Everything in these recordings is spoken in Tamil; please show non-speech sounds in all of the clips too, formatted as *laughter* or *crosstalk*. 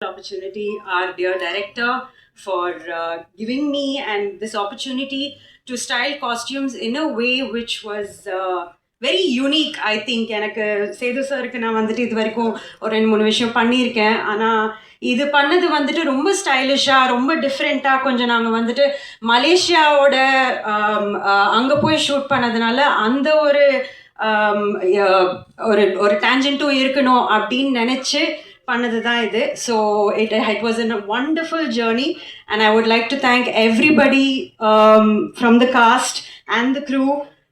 opportunity, our dear director, for uh, giving me and this opportunity to style costumes in a way which was uh, very unique I think எனக்கு சேது சாருக்கு நான் வந்துட்டு இது வரைக்கும் ஒரு ரெண்டு மூணு விஷயம் பண்ணியிருக்கேன். ஆனால் இது பண்ணது வந்துட்டு ரொம்ப ஸ்டைலிஷாக ரொம்ப டிஃப்ரெண்ட்டாக கொஞ்சம் நாங்கள் வந்துட்டு மலேசியாவோட um, அங்கே போய் ஷூட் பண்ணதுனால அந்த ஒரு um, ஒரு ஒரு டேஞ்சன்ட்டும் இருக்கணும் அப்படின்னு நினச்சி பண்ணது தான் இது so it it was an wonderful journey and I would like to thank everybody from the cast and the crew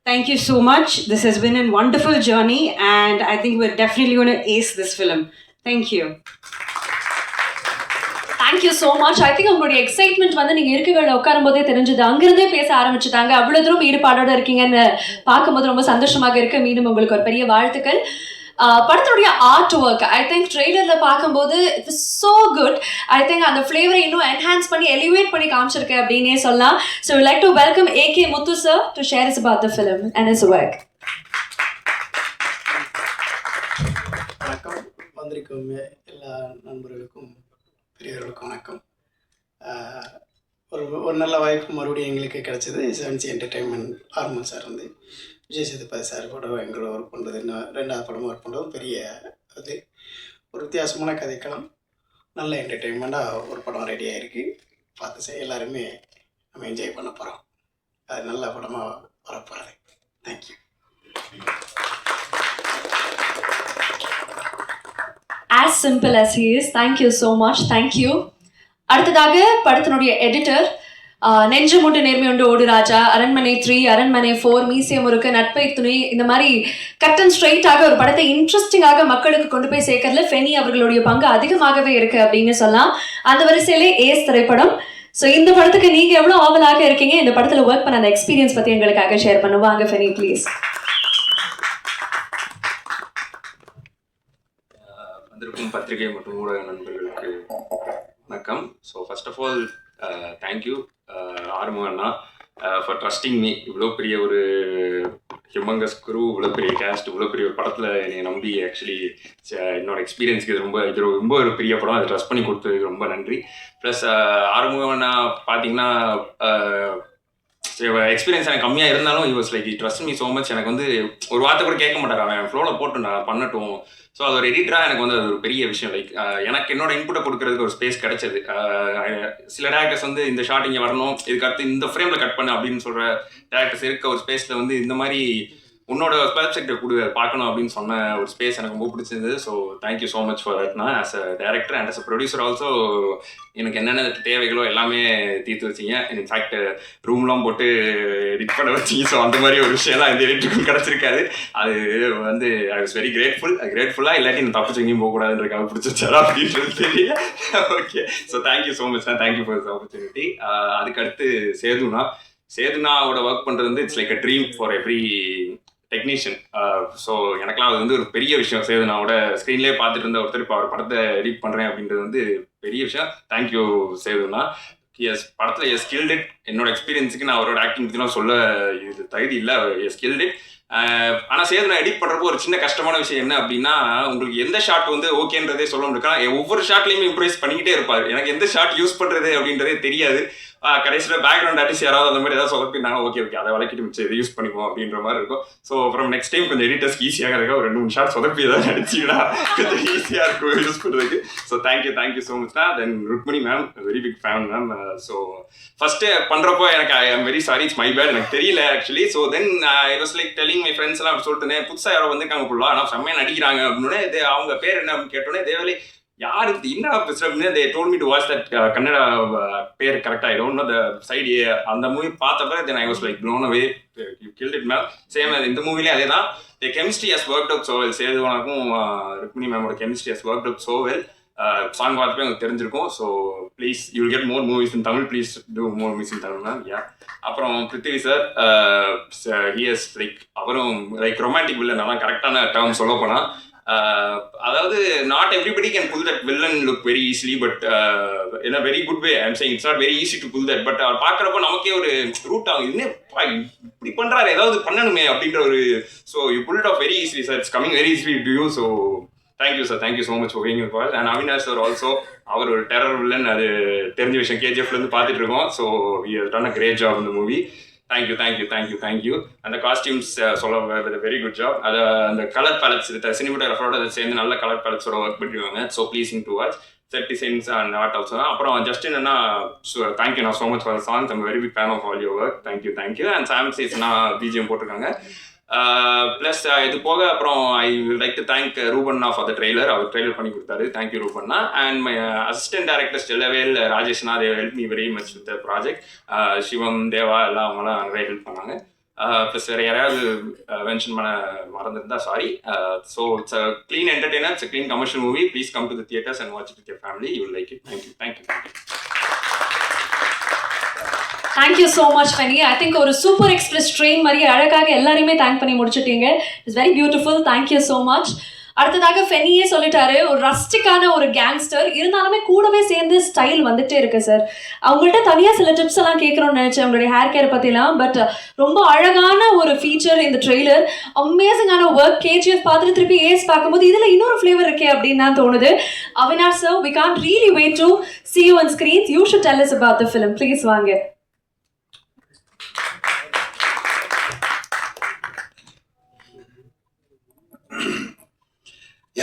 Thank you so much. This has been a wonderful journey, and I think we're definitely going to ace this film. Thank you. Thank you so much I think உங்களுடைய எக்ஸைட்மெண்ட் வந்து நீங்க இருக்கைகளில் உட்காரும் போதே தெரிஞ்சது. அங்கிருந்தே பேச ஆரம்பிச்சுட்டாங்க. அவ்வளோ தூரம் ஈடுபாடோடு இருக்கீங்கன்னு பார்க்கும்போது ரொம்ப சந்தோஷமாக இருக்கு. மீண்டும் உங்களுக்கு ஒரு பெரிய வாழ்த்துக்கள். படத்தோடைய ஆர்ட் ஒர்க் ஐ திங்க் ட்ரெய்லரில் பார்க்கும்போது it so good I think அந்த ஃப்ளேவரை இன்னும் என்ஹான்ஸ் பண்ணி எலிவேட் பண்ணி காமிச்சிருக்கேன் அப்படின்னே சொல்லலாம். So like to welcome A K Muthu sir to share is about the film and is work வணக்கம். வந்திருக்கும் எல்லா நண்பர்களுக்கும் பெரியவர்களுக்கும் வணக்கம். ஒரு ஒரு நல்ல வாய்ப்பு மறுபடியும் எங்களுக்கு கிடைச்சது. செவன்சி என்டர்டெயின்மெண்ட் ஹார்மோன் சார் வந்து. விஜய் சேதுபதி சார் கூட எங்களோட ஒர்க் பண்ணுறது இன்னும் ரெண்டாவது படமும் ஒர்க் பண்ணுறது பெரிய அது ஒரு வித்தியாசமான கதைக்களம். நல்ல என்டர்டெயின்மெண்ட்டாக ஒரு படம் ரெடியாக இருக்குது பார்த்து செய்ய எல்லாருமே நம்ம என்ஜாய் பண்ண போகிறோம் அது நல்ல படமாக வரப்போகிறது thank you as simple as he's thank you so much thank you அடுத்ததாக படத்தினுடைய எடிட்டர் நெஞ்சு மூட்டு நேர்மை உண்டு ஓடு ராஜா. அரண்மனை த்ரீ அரண்மனை ஃபோர் மீசியம் முறுக்கு நட்பை துணை. இந்த மாதிரி கட் அண்ட் ஸ்ட்ரைட்டாக ஒரு படத்தை இன்ட்ரெஸ்டிங்காக மக்களுக்கு கொண்டு போய் சேர்க்கறதுல ஃபெனி அவர்களுடைய பங்கு அதிகமாகவே இருக்கு அப்படின்னு சொல்லலாம். அந்த வரிசையிலே ஏஸ் திரைப்படம். ஸோ இந்த படத்துக்கு நீங்க எவ்வளவு ஆவலாக இருக்கீங்க? இந்த படத்துல ஒர்க் பண்ண அந்த எக்ஸ்பீரியன்ஸ் பத்தி எங்களுக்காக ஷேர் பண்ணுவாங்க ஃபெனி ப்ளீஸ் வந்திருக்கும் பத்திரிகை மற்றும் ஊடக நண்பர்களுக்கு வணக்கம். So first of all thank you ஆறுமுகன்னா for trusting me இவ்வளோ பெரிய ஒரு ஹிமங்கஸ் குரு இவ்வளோ பெரிய கேஸ்ட் இவ்வளோ பெரிய ஒரு படத்தில் என்னை நம்பி ஆக்சுவலி என்னோட எக்ஸ்பீரியன்ஸ்க்கு இது ரொம்ப இது ரொம்ப ஒரு பெரிய படம். அதை ட்ரஸ்ட் பண்ணி கொடுத்ததுக்கு ரொம்ப நன்றி. ப்ளஸ் ஆறுமுகம் பார்த்தீங்கன்னா எக்ஸ்பீரியன்ஸ் எனக்கு கம்மியாக இருந்தாலும் use like trust me so much எனக்கு வந்து ஒரு வார்த்தை கூட கேட்க மாட்டார். அவன் ஃப்ளோவில் போட்டுண்டா நான் பண்ணட்டும். ஸோ அது ஒரு எடிட்டராக எனக்கு வந்து அது ஒரு பெரிய விஷயம். லைக் எனக்கு என்னோட இன்புட்டை கொடுக்கறதுக்கு ஒரு ஸ்பேஸ் கிடைச்சது. சில டேரக்டர்ஸ் வந்து இந்த ஷாட் இங்கே வரணும். இதுக்கு அடுத்து இந்த ஃப்ரேமில் கட் பண்ணு அப்படின்னு சொல்கிற டேரக்டர்ஸ் இருக்க ஒரு ஸ்பேஸில் வந்து இந்த மாதிரி உன்னோட பெர்ஸ்பெக்டிவ் கொடு பார்க்கணும் அப்படின்னு சொன்ன ஒரு ஸ்பேஸ் எனக்கு ரொம்ப பிடிச்சிருந்தது. So thank you so much for தட்னா as a director and as a producer also எனக்கு என்னென்ன தேவைகளோ எல்லாமே தீர்த்து வச்சிங்க. இன்ஃபேக்ட் ரூம்லாம் போட்டு எடிட் பண்ண வச்சிங்க. ஸோ அந்த மாதிரி ஒரு விஷயம்லாம் இந்த எடிட்டுக்கும் கிடச்சிருக்காது. அது வந்து ஐ வாஸ் வெரி கிரேட்ஃபுல் கிரேட்ஃபுல்லாக இல்லாட்டி நான் தப்பிச்சு எங்கேயும் போகக்கூடாதுன்றக்காக பிடிச்சிருச்சாரா அப்படின்றது தெரியல. Okay so thank you so much தான் thank you for this opportunity அதுக்கடுத்து சேதுனா. சேதுனாவோட ஒர்க் பண்ணுறது வந்து it's like a dream for every technician so எனக்குலாம் அது வந்து ஒரு பெரிய விஷயம். சேருது நான் கூட ஸ்க்ரீன்லேயே பார்த்துட்டு இருந்த ஒருத்தர் இப்போ அவர் படத்தை எடிட் பண்ணுறேன் அப்படின்றது வந்து பெரிய விஷயம். தேங்க்யூ சேதுனா எஸ் படத்தில் எஸ் ஸ்கில்டிட் என்னோட எக்ஸ்பீரியன்ஸுக்கு நான் அவரோட ஆக்டிங் பற்றிலாம் சொல்ல இது தகுதி இல்லை. எஸ் ஸ்கில்டிட் uh, ஆனால் சேது நான் எடிட் பண்ணுறப்போ ஒரு சின்ன கஷ்டமான விஷயம் என்ன அப்படின்னா உங்களுக்கு எந்த ஷாட் வந்து ஓகேன்றதே சொல்ல முடியும் ஒவ்வொரு ஷாட்லையுமே இம்ப்ரைஸ் பண்ணிக்கிட்டே இருப்பார். எனக்கு எந்த ஷாட் யூஸ் பண்ணுறது அப்படின்றதே தெரியாது. கடைசியில் பேக்ரவுண்ட் ஆர்டிஸ்ட் யாராவது அந்த மாதிரி ஏதாவது சொதப்பினாங்க ஓகே ஓகே அதை விளக்கிட்டு மிச்சம் இதை யூஸ் பண்ணிக்குவோம் அப்படின்ற மாதிரி இருக்கும். ஸோ அப்புறம் நெக்ஸ்ட் டைம் கொஞ்சம் எடிட்டர்ஸ்க்கு ஈஸியாக இருக்க ஒரு ரெண்டு மூணு ஷார்ட் சொதப்பி ஏதாவது நடிச்சிங்கன்னா கொஞ்சம் ஈஸியாக இருக்கும் யூஸ் பண்ணுறதுக்கு so thank you thank you so much தான் then Rukmini ma'am very big fan ma'am so first பண்ணுறப்போ எனக்கு I am very sorry it's my bad எனக்கு தெரியல actually so then I was like telling my friends எல்லாம் சொல்லிட்டு புதுசாக யாரோ வந்திருக்காங்க ஃபுல்லாக ஆனால் செம்மையாக நடிக்கிறாங்க. அப்படின்னு அவங்க பேர் என்ன அப்படின்னு கேட்டோன்னே தேவலி யாரு இது என்ன பேசுறதுன்னு they told me to watch that Kannada பேர் கரெக்டாக I don't know the side அந்த மூவி பார்த்தப்ப then I was like blown away you killed it ma'am same இந்த மூவிலே அதே தான். The chemistry has work out so well சேதுவனுக்கும் Rukmini மேமோட chemistry has work out so well song பார்த்தப்பே உங்களுக்கு தெரிஞ்சிருக்கும். So please you get more movies in Tamil please do more movies in Tamil ma'am yeah அப்புறம் பிருத்திவி சார் ஹியஸ் லைக் அவரும் லைக் ரொமான்டிக் வில்லன் அதான் கரெக்டான டேர்ம் சொல்ல போனால் அதாவது not everybody can pull that villain look very easily but என்ன very good way I'm saying it's not very easy to pull that but அவர் பார்க்குறப்ப நமக்கே ஒரு ரூட் ஆகும். என்ன இப்படி பண்ணுறாரு ஏதாவது பண்ணணுமே அப்படின்ற ஒரு so you pull off very easily sir it's coming very easily to you so thank you sir thank you so much for call and Avinash sir also அவர் ஒரு டெரர் வில்லன் அது தெரிஞ்ச விஷயம். கேஜிஎஃப்லேருந்து பார்த்துட்டு இருக்கோம். So done a great job இந்த movie thank you thank you thank you thank you அந்த காஸ்டியூம்ஸ் சொல்ல வெரி குட் ஜாப் அது அந்த கலர் பேலட்ஸ் சினிமோட்டோகிராஃபரோட சேர்ந்து நல்ல கலர் பேலட்ஸோட ஒர்க் பண்ணிருக்காங்க so pleasing to watch set designs and art also அப்புறம் ஜஸ்ட் என்னன்னா தேங்க்யூ நான் so much for songs I'm very big fan of all your work thank you thank you and Sam சீஸ்னா BGM போட்டிருக்காங்க. ப்ளஸ் இது போக அப்புறம் ஐ லைக் டு தேங்க் ரூபண்ணா ஃபார் த ட்ரெய்லர் அவர் ட்ரெய்லர் பண்ணி கொடுத்தாரு. தேங்க்யூ ரூபண்ணா அண்ட் மை அசிஸ்டன்ட் டேரக்டர் ஸ்டெல்லவேல் ராஜேஷ்னா they help me very much with project Sivam Deva எல்லாம் அவங்களாம் நிறைய ஹெல்ப் பண்ணாங்க. ப்ளஸ் வேறு யாராவது மென்ஷன் பண்ண மறந்துருந்தா sorry so it's a clean entertainer it's clean commercial movie please come to the theatres and watch with your family you like it thank you thank you thank you thank you so much Fenny I think ஒரு சூப்பர் எக்ஸ்பிரஸ் ட்ரெயின் மாதிரி அழகாக எல்லாரையுமே தேங்க் பண்ணி முடிச்சிட்டீங்க. It's very beautiful thank you so much அடுத்ததாக ஃபெனியே சொல்லிட்டாரு ஒரு ரஸ்டிக்கான ஒரு கேங்ஸ்டர் இருந்தாலுமே கூடவே சேர்ந்து ஸ்டைல் வந்துட்டே இருக்கு சார் அவங்கள்ட்ட தனியாக சில டிப்ஸ் எல்லாம் கேட்குறோம்னு நினச்சேன் அவங்களுடைய ஹேர் கேர் பற்றிலாம் பட் ரொம்ப அழகான ஒரு ஃபீச்சர் இந்த ட்ரெய்லர் அமேசிங்கான ஒர்க் கேஜிஎஃப் பார்த்துட்டு திருப்பி ஏஸ் பார்க்கும்போது இதில் இன்னொரு ஃப்ளேவர் இருக்கே அப்படின்னு தான் தோணுது. அவினார் sir we can really wait to see you on screens you should tell us about the film please வாங்க.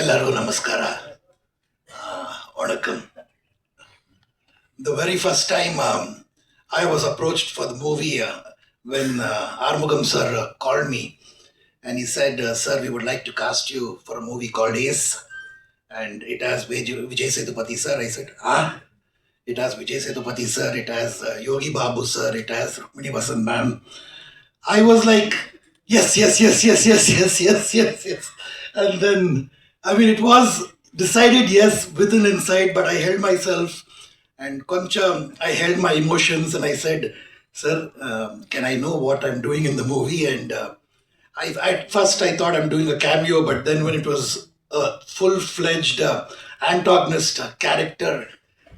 ಎಲ್ಲರಿಗೂ ನಮಸ್ಕಾರ ಆ, ವಣಕಂ The very first time um, I was approached for the movie uh, when uh, Armugam sir uh, called me and he said, uh, Sir, we would like to cast you for a movie called Ace. And it has Vijay Vijay Sethupathi sir. I said, Ah, it has Vijay Sethupathi sir, it has uh, Yogi Babu sir, it has Rukmini Vasan ma'am. I was like, yes, yes, yes, yes, yes, yes, yes, yes, yes. And then, I mean, it was decided yes within inside, but I held myself and Concha, I held my emotions and I said, Sir, um, can I know what I'm doing in the movie? And uh, I, at first I thought I'm doing a cameo, but then when it was a full fledged uh, antagonist uh, character,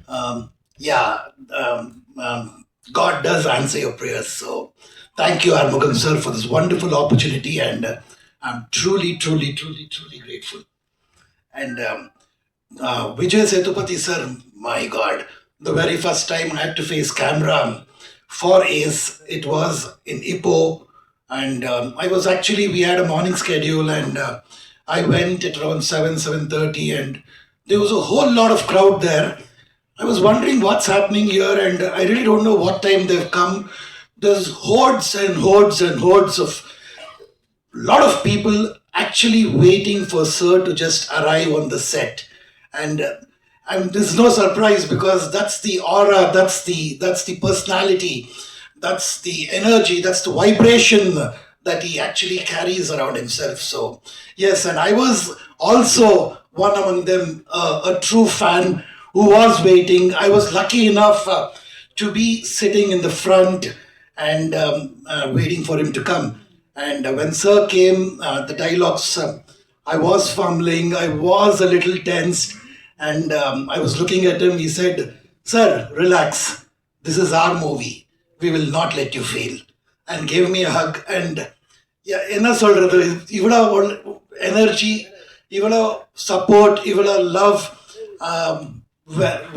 um, yeah, um, um, God does answer your prayers. So thank you, Armugam sir, for this wonderful opportunity, and uh, I'm truly, truly, truly, truly grateful. And um, uh, Vijay Sethupathi sir, my God, the very first time I had to face camera for Ace, it was in Ipoh, and um, I was actually we had a morning schedule, and uh, I went at around seven seven thirty, and there was a whole lot of crowd there. I was wondering what's happening here, and I really don't know what time they've come. There's hordes and hordes and hordes of lot of people actually waiting for Sir to just arrive on the set, and uh, and there's no surprise because that's the aura, that's the that's the personality, that's the energy, that's the vibration that he actually carries around himself. So yes, and I was also one among them, uh, a true fan who was waiting. I was lucky enough uh, to be sitting in the front and um, uh, waiting for him to come. And uh, when Sir came, uh, the dialogues, uh, I was fumbling, I was a little tensed, and um, I was looking at him. He said, Sir, relax. This is our movie. We will not let you fail. And gave me a hug. And yeah, என்ன சொல்றது இவ்வளோ எனர்ஜி இவ்வளோ சப்போர்ட் இவ்வளோ love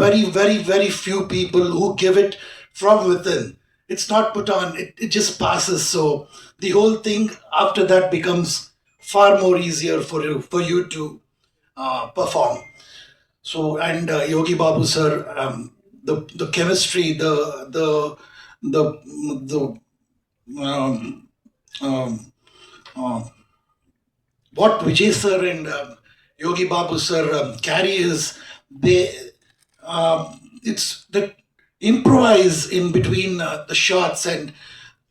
very very very few people who give it from within it's not put on it, it just passes. So the whole thing after that becomes far more easier for you for you to uh, perform. So and uh, yogi babu sir um, the the chemistry the the the the um, um, uh, what Vijay sir and um, Yogi Babu sir um, carry is they um, it's the improvise in between uh, the shots and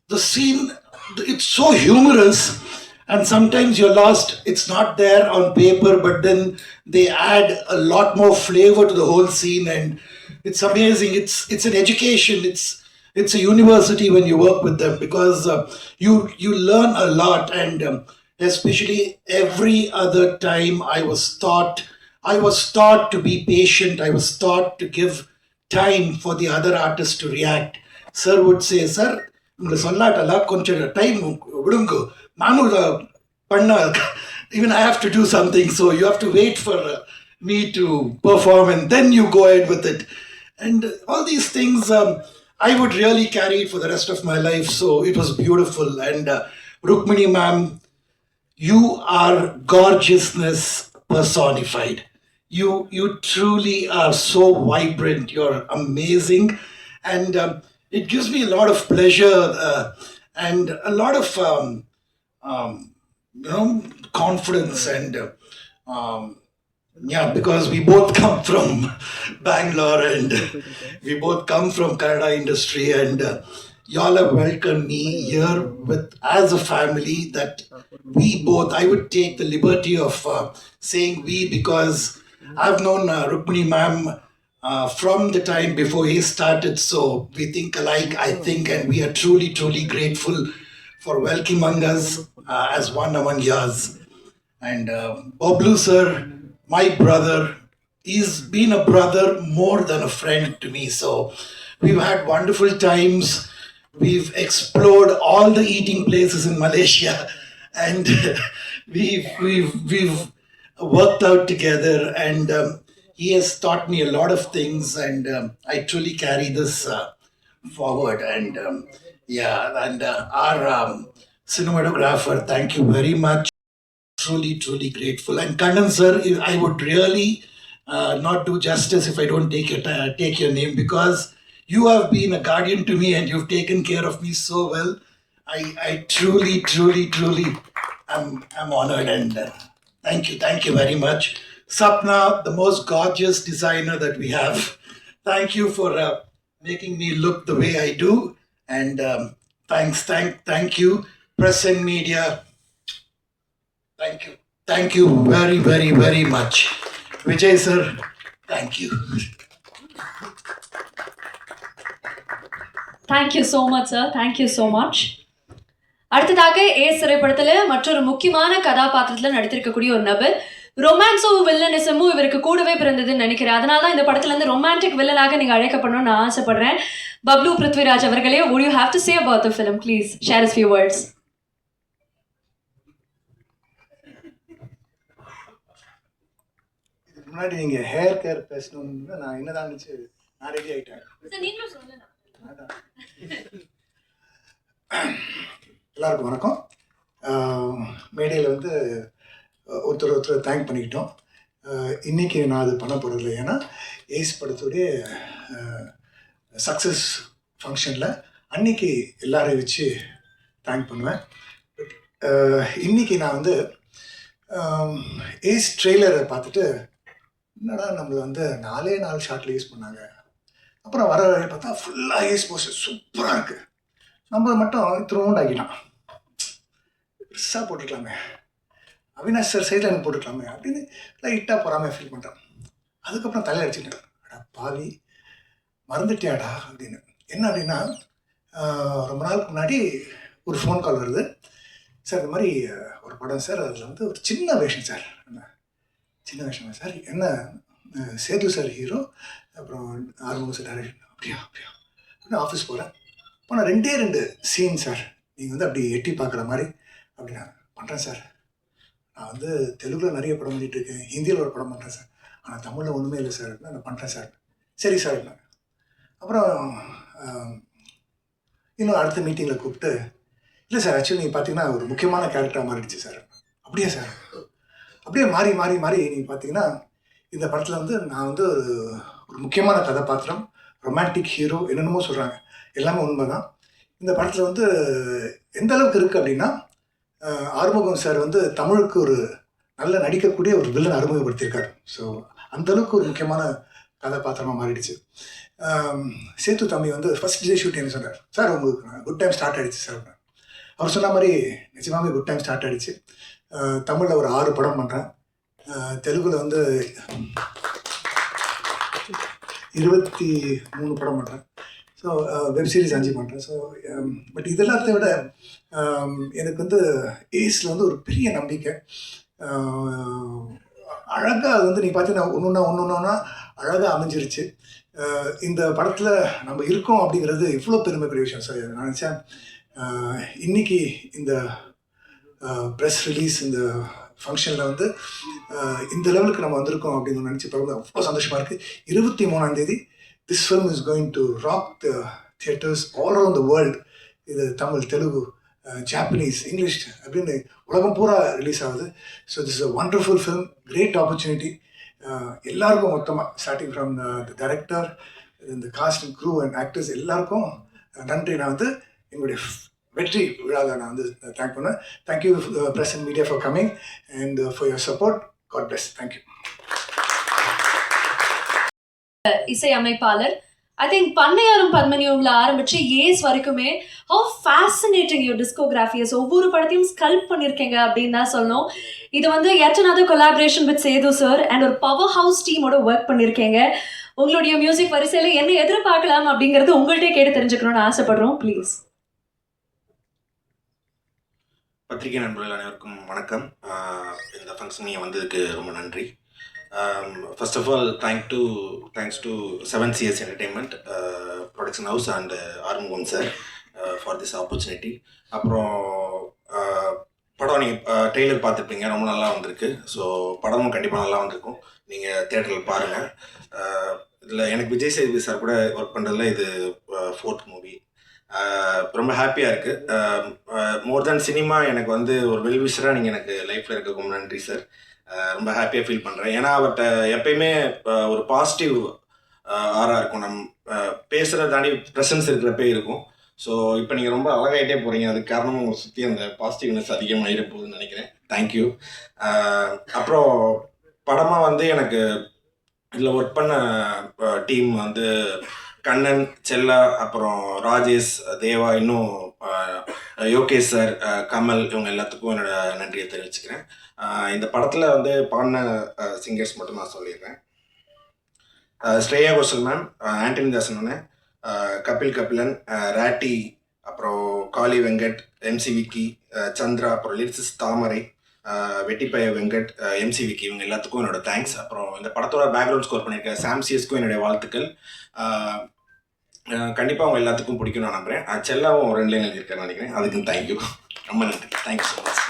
the scene it's so humorous. And sometimes you're lost it's not there on paper but then they add a lot more flavor to the whole scene. And it's amazing. It's it's an education. It's it's a university when you work with them because uh, you you learn a lot. And um, especially every other time i was taught i was taught to be patient. I was taught to give time for the other artists to react sir would say sir உங்களை சொல்லாட்டல கொஞ்சம் டைம் விடுங்க நானும் இதை பண்ண even I have to do something. So you have to wait for uh, me to perform and then you go ahead with it. And uh, all these things, um, I would really carry it for the rest of my life. So it was beautiful. And uh, Rukmini ma'am, you are gorgeousness personified. You you truly are so vibrant. You're amazing, and um, it gives me a lot of pleasure uh, and a lot of um, um, you know confidence and uh, um, yeah because we both come *laughs* from bangalore and we both come from kannada industry and uh, y'all have welcomed me here with as a family that we both i would take the liberty of uh, saying we because i've known uh, rukmini ma'am uh, from the time before he started so we think alike i think and we are truly truly grateful for welcoming us uh, as one among yours and uh, sir, my brother, he's been a brother more than a friend to me. So we've had wonderful times. We've explored all the eating places in Malaysia, and *laughs* we've we've we've worked out together. And um, he has taught me a lot of things, and um, I truly carry this uh, forward. And um, yeah, and uh, our um, cinematographer, thank you very much truly, truly grateful. And Kannan sir, I would really uh, not do justice if I don't take your ti- take your name because you have been a guardian to me and you've taken care of me so well. I, I truly, truly, truly am, am honored and uh, Thank you. Thank you very much. Sapna, the most gorgeous designer that we have. Thank you for uh, making me look the way I do. And um, thanks, thank, thank you, press and media. Thank you. Thank you very, very, very much. Vijay sir, thank you. Thank you so much, sir. Thank you so much. அடுத்ததாக ஏ திரைப்படத்துல மற்றொரு முக்கியமான கதாபாத்திரத்துல நடித்திருக்கக்கூடிய ஒரு நபர். ரொமான்ஸும் வில்லனிசமும் இவருக்கு கூடவே பிறந்ததுன்னு நினைக்கிறேன். அதனால தான் இந்த படத்துல இருந்து ரொமான்டிக் வில்லனாக நீங்க அழைக்கப்படணும்னு நான் ஆசைப்படுறேன். பப்ளு பிருத்விராஜ் அவர்களே you have to say about the film? Please share a few words. இதுக்கு முன்னாடி நீங்கள் ஹேர் கேர் பேசணும்னு நான் என்னதான் நினச்சி நான் ரெடி ஆகிட்டேன் அதான். எல்லாருக்கும் வணக்கம். மேடையில் வந்து ஒருத்தர் ஒருத்தர் தேங்க் பண்ணிக்கிட்டோம். இன்றைக்கி இன்னைக்கு நான் அது பண்ண போகிறது ஏன்னா ஏஸ் படத்துடைய சக்ஸஸ் ஃபங்க்ஷனில் அன்னைக்கு எல்லாரையும் வச்சு தேங்க் பண்ணுவேன். பட் இன்னைக்கு நான் வந்து ஏஸ் ட்ரெய்லரை பார்த்துட்டு என்னடா நம்மளை வந்து நாலே நாலு ஷார்ட்டில் யூஸ் பண்ணாங்க. அப்புறம் வர வேலை பார்த்தா ஃபுல்லாக ஏஸ் போஸ்டர் சூப்பராக இருக்குது நம்ம மட்டும் திரும்பவும் ஆக்கிட்டான். பெருசாக போட்டுக்கலாமே. அவினாஷ் சார் சைடில் எனக்கு போட்டுக்கலாமே அப்படின்னு லைட்டாக பொறாமையாக ஃபீல் பண்ணுறேன் அதுக்கப்புறம் தலையில் அடிச்சுட்டேன் அடா பாவி மறந்துட்டியாடா அப்படின்னு. என்ன அப்படின்னா ரொம்ப நாளுக்கு முன்னாடி ஒரு ஃபோன் கால் வருது. சார் இந்த மாதிரி ஒரு படம் சார் அதில் வந்து ஒரு சின்ன வேஷம் சார். என்ன? சின்ன வேஷமா சார்? என்ன? சேது சார் ஹீரோ அப்புறம் ஆர்மோ சார் டைரக்ஷன் அப்படியா அப்படியா. அப்படின்னு ஆஃபீஸ் போகிறேன் போனால் ரெண்டே ரெண்டு சீன் சார். நீங்கள் வந்து அப்படி எட்டி பார்க்குற மாதிரி அப்படின்னா பண்ணுறேன் சார். நான் வந்து தெலுங்கில் நிறைய படம் பண்ணிட்டு இருக்கேன். ஹிந்தியில் ஒரு படம் பண்ணுறேன் சார். ஆனால் தமிழில் ஒன்றுமே இல்லை சார். அப்படின்னா நான் பண்ணுறேன் சார். சரி சார் அப்படின்னாங்க. அப்புறம் இன்னும் அடுத்த மீட்டிங்கில் கூப்பிட்டு இல்லை சார் ஆக்சுவலி நீங்கள் பார்த்தீங்கன்னா ஒரு முக்கியமான கேரக்டராக மாறிடுச்சு சார். அப்படியே சார்? அப்படியே மாறி மாறி மாறி நீங்கள் பார்த்தீங்கன்னா இந்த படத்தில் வந்து நான் வந்து ஒரு ஒரு முக்கியமான கதாபாத்திரம் ரொமான்டிக் ஹீரோ என்னென்னமோ சொல்கிறாங்க எல்லாமே உண்மை தான் இந்த படத்தில் வந்து எந்த அளவுக்கு இருக்குது அப்படின்னா ஆறுமுகம் சார் வந்து தமிழுக்கு ஒரு நல்ல நடிக்கக்கூடிய ஒரு வில்லன் அறிமுகப்படுத்தியிருக்காரு. ஸோ அந்தளவுக்கு ஒரு முக்கியமான கதாபாத்திரமாக மாறிடுச்சு. சேத்து தம்பி வந்து ஃபர்ஸ்ட் டே ஷூட் சொன்னார். சார் உங்களுக்கு குட் டைம் ஸ்டார்ட் ஆயிடுச்சு சார் அவர் சொன்ன மாதிரி நிஜமாவே குட் டைம் ஸ்டார்ட் ஆகிடுச்சு தமிழில் ஒரு ஆறு படம் பண்ணுறேன் தெலுங்கில் வந்து இருபத்தி மூணு படம் பண்ணுறேன் ஸோ வெப் சீரிஸ் அஞ்சு பண்ணுறேன் ஸோ பட் um, இதெல்லாத்தை விட um, எனக்கு வந்து ஏஸில் வந்து ஒரு பெரிய நம்பிக்கை. Uh, அழகாக அது வந்து நீ பார்த்தீங்கன்னா ஒன்று ஒன்றா ஒன்று ஒன்றா அழகாக அமைஞ்சிருச்சு. Uh, இந்த படத்தில் நம்ம இருக்கோம் அப்படிங்கிறது இவ்வளோ பெருமைக்குரிய விஷயம். சார் நான் நினச்சேன் இன்றைக்கி uh, இன்னைக்கு இந்த ப்ரெஸ் ரிலீஸ் இந்த ஃபங்க்ஷனில் வந்து இந்த லெவலுக்கு நம்ம வந்திருக்கோம் அப்படின்னு நினச்சி பார்க்கும்போது அவ்வளோ சந்தோஷமாக இருக்குது இருபத்தி மூணாம் தேதி this film is going to rock the theatres all around the world இது தமிழ் தெலுங்கு ஜாப்பனீஸ் இங்கிலீஷ் அப்படின்னு உலகம் பூரா ரிலீஸ் ஆகுது. So this a wonderful film great opportunity எல்லாருக்கும் மொத்தமாக ஸ்டார்டிங் ஃப்ரம் த டைரக்டர் இந்த காஸ்ட் க்ரூ அண்ட் ஆக்டர்ஸ் எல்லாருக்கும் நன்றி. நான் வந்து எங்களுடைய வெற்றி விழாவை நான் வந்து தேங்க் பண்ணேன். Thank you press and media for coming and for your support God bless thank you இசை அமைப்பாளர் ஐ திங்க் பண்ணையாரும் பத்மனியும்ல ஆரம்பிச்சு ஏஸ் வரைக்குமே ஹவு ஃபேசினேட்டிங் யூர் டிஸ்கோகிராஃபியஸ் ஒவ்வொரு படத்தையும் ஸ்கல்ப் பண்ணியிருக்கீங்க அப்படின்னு தான் சொல்லணும். இது வந்து yet collaboration with Sethu sir and ஒரு பவர் ஹவுஸ் டீமோட ஒர்க் பண்ணியிருக்கீங்க உங்களுடைய மியூசிக் வரிசையில் என்ன எதிர்பார்க்கலாம் அப்படிங்கிறது உங்கள்கிட்ட கேட்டு தெரிஞ்சுக்கணும்னு ஆசைப்படுறோம். ப்ளீஸ் பத்திரிகை நண்பர்கள் அனைவருக்கும் வணக்கம். இந்த ஃபங்க்ஷன் நீங்கள் வந்ததுக்கு ரொம்ப நன்றி. First of all thank to thanks to seven CS entertainment production house and Arumugam sir for this opportunity அப்புறம் uh, படம் நீங்கள் ட்ரெய்லர் uh, பார்த்துருப்பீங்க ரொம்ப நல்லா வந்திருக்கு. ஸோ படமும் கண்டிப்பாக நல்லா வந்திருக்கும். நீங்கள் தேட்டரில் பாருங்கள் uh, இதில் எனக்கு விஜய் சேதுபதி சார் கூட ஒர்க் பண்ணுறதுல இது ஃபோர்த் மூவி ரொம்ப ஹாப்பியாக இருக்குது மோர் தென் சினிமா எனக்கு வந்து ஒரு வெல்விஷராக நீங்கள் எனக்கு லைஃப்பில் இருக்க ரொம்ப நன்றி சார் ரொம்ப ஹாப்பியாக ஃபீல் பண்ணுறேன் ஏன்னா அவர்கிட்ட எப்பயுமே ஒரு பாசிட்டிவ் ஆராக இருக்கும். நம் பேசுகிறத தாண்டி ப்ரெசன்ஸ் இருக்கிறப்பே இருக்கும். ஸோ இப்போ நீங்கள் ரொம்ப அழகாயிட்டே போகிறீங்க அதுக்கு காரணம் உங்களை சுற்றி அந்த பாசிட்டிவ்னஸ் அதிகமாகிட போகுதுன்னு நினைக்கிறேன். தேங்க்யூ அப்புறம் படமாக வந்து எனக்கு இதில் ஒர்க் பண்ண டீம் வந்து கண்ணன் செல்லா அப்புறம் ராஜேஷ் தேவா இன்னும் யோகேஷ் சார் கமல் இவங்க எல்லாத்துக்கும் என்னோட நன்றியை தெரிவிச்சுக்கிறேன். இந்த படத்தில் வந்து பாடின சிங்கர்ஸ் மட்டும் நான் சொல்லிடுறேன். ஸ்ரேயா கோஷல் மேம் ஆண்டனி தாசன் அண்ணன், கபில் கபிலன் ராட்டி அப்புறம் காளி வெங்கட் எம்சி விக்கி சந்திரா அப்புறம் லிரிசிஸ் தாமரை வெட்டிப்பய வெங்கட் எம்சி விக்கி இவங்க எல்லாத்துக்கும் என்னோட தேங்க்ஸ் அப்புறம் இந்த படத்தோட பேக்ரவுண்ட் ஸ்கோர் பண்ணியிருக்க சாம்சியஸ்க்கும் என்னுடைய வாழ்த்துக்கள். கண்டிப்பாக அவங்க எல்லாத்துக்கும் பிடிக்கும் நான் நம்புகிறேன் ஆஹ் செல்லாவும் ரெண்டு லைன் எழுதியிருக்கேன் நினைக்கிறேன். அதுக்கும் தேங்க்யூ ரொம்ப நன்றி. Thank you so much